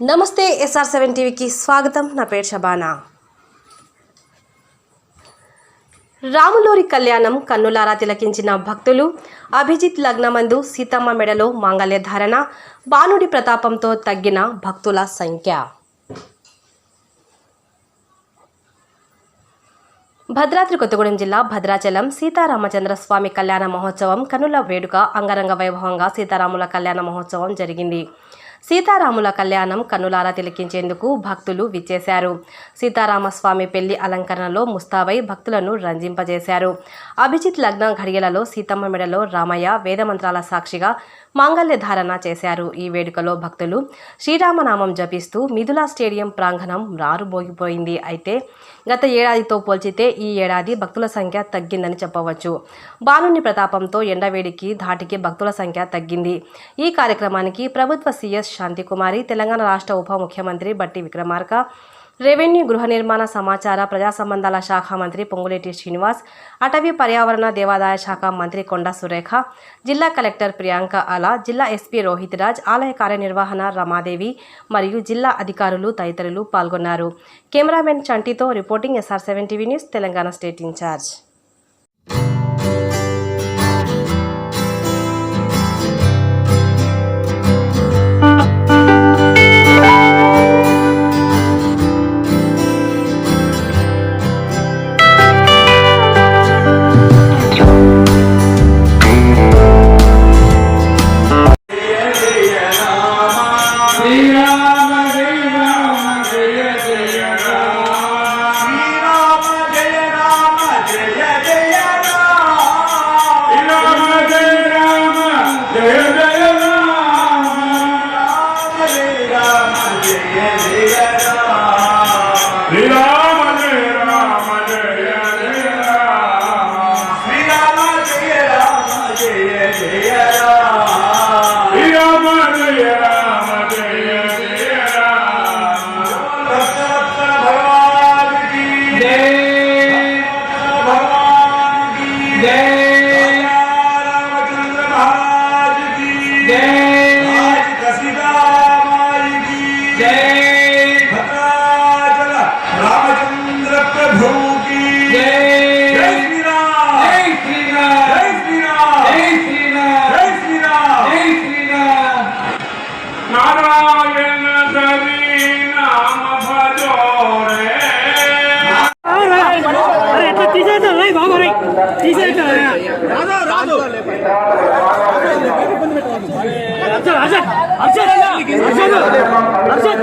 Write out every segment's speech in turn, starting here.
నమస్తే SR seven టీవీకి స్వాగతం. నా పేరు షబానా. రాములోరి కళ్యాణం కన్నులారా తిలకించిన భక్తులు అభిజిత్ లగ్నమందు సీతమ్మ మెడలో మాంగళ్య ధారణ బాణుడి ప్రతాపంతో తగ్గిన భక్తుల సంఖ్య. భద్రాద్రి కొత్తగూడెం జిల్లా భద్రాచలం సీతారామచంద్ర స్వామి కళ్యాణ మహోత్సవం కనుల వేడుక అంగరంగ వైభవంగా సీతారాముల కళ్యాణ మహోత్సవం జరిగింది. సీతారాముల కళ్యాణం కన్నులారా తిలకించేందుకు భక్తులు విచ్చేశారు. సీతారామస్వామి పెళ్ళి అలంకరణలో ముస్తాబై భక్తులను రంజింపజేశారు. అభిజిత్ లగ్న ఘడియలలో సీతమ్మ మెడలో రామయ్య వేదమంత్రాల సాక్షిగా మాంగళ్య ధారణ చేశారు. ఈ వేడుకలో భక్తులు శ్రీరామనామం జపిస్తూ మిథులా స్టేడియం ప్రాంగణం రారుబోగిపోయింది. అయితే గత ఏడాదితో పోల్చితే ఈ ఏడాది భక్తుల సంఖ్య తగ్గిందని చెప్పవచ్చు. బాలుని ప్రతాపంతో ఎండవేడికి ధాటికి భక్తుల సంఖ్య తగ్గింది. ఈ కార్యక్రమానికి ప్రభుత్వ సీఎస్ శాంతికుమారి తెలంగాణ రాష్ట్ర ఉప ముఖ్యమంత్రి బట్టి విక్రమార్క రెవెన్యూ గృహ నిర్మాణ సమాచార ప్రజా సంబంధాల శాఖ మంత్రి పొంగులేటి శ్రీనివాస్ అటవీ పర్యావరణ దేవాదాయ శాఖ మంత్రి కొండ సురేఖ జిల్లా కలెక్టర్ ప్రియాంక అలా జిల్లా ఎస్పీ రోహిత్ రాజ్ ఆలయ కార్యనిర్వహణ రమాదేవి మరియు జిల్లా అధికారులు తదితరులు పాల్గొన్నారు. Cameraman చంటితో reporting SR seven TV news Telangana state incharge. Yeah, yeah, yeah. Narayana Hari నామ భజో రే. ఎట్లా తీసేసా బాబు రై తీసేసా రాదు రాదు అర్జున్ అర్జున్ అర్జున్ అర్జున్ అర్జున్.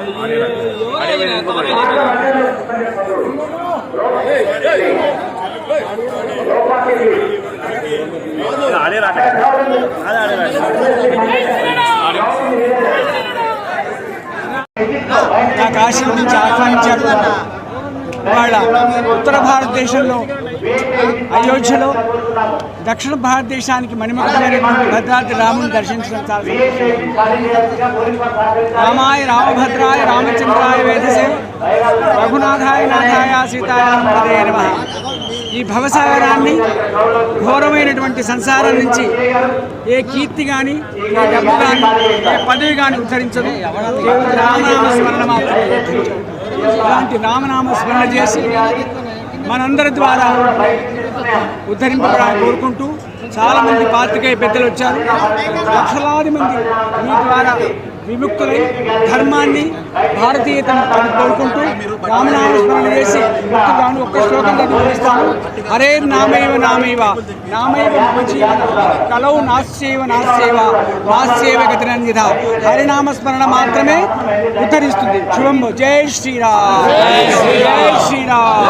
పెట్టడానికి కాశీ నుంచి ఆహ్వానించారు వాళ్ళ ఉత్తర భారతదేశంలో అయోధ్యలో దక్షిణ భారతదేశానికి మణిమకుడైనటువంటి భద్రాద్రి రాముని దర్శించడం చాలా రామాయ రామభద్రాయ రామచంద్రాయ వేదసే రఘునాథాయ నాథాయ సీతాయ పదే నమ. ఈ భవసాగరాన్ని ఘోరమైనటువంటి సంసారం నుంచి ఏ కీర్తి కానీ ఏ డబ్బు కానీ ఏ పదవి కానీ ఉద్ధరించదు. రామనామ స్మరణ మాత్రమే. ఇలాంటి రామనామ స్మరణ చేసి మనందరి ద్వారా ఉద్ధరింపబడాలని కోరుకుంటూ చాలామంది పాత్రికేయ పెద్దలు వచ్చారు. లక్షలాది మంది మీ ద్వారా విముక్తులై ధర్మాన్ని భారతీయతను కోరుకుంటూ రామనామస్మరణ చేసి ముక్తుగాను ఒక్క శ్లోకం చదివిస్తాను హరే నామైవ నామైవ. నామైవ మమ జీవన కలౌ నాస్యేవ నాస్యేవ. నాస్యేవ గతిరంజిత హరినామ మాత్రమే ఉద్ధరిస్తుంది. శుభం. జై శ్రీరామ్. జై శ్రీరామ్.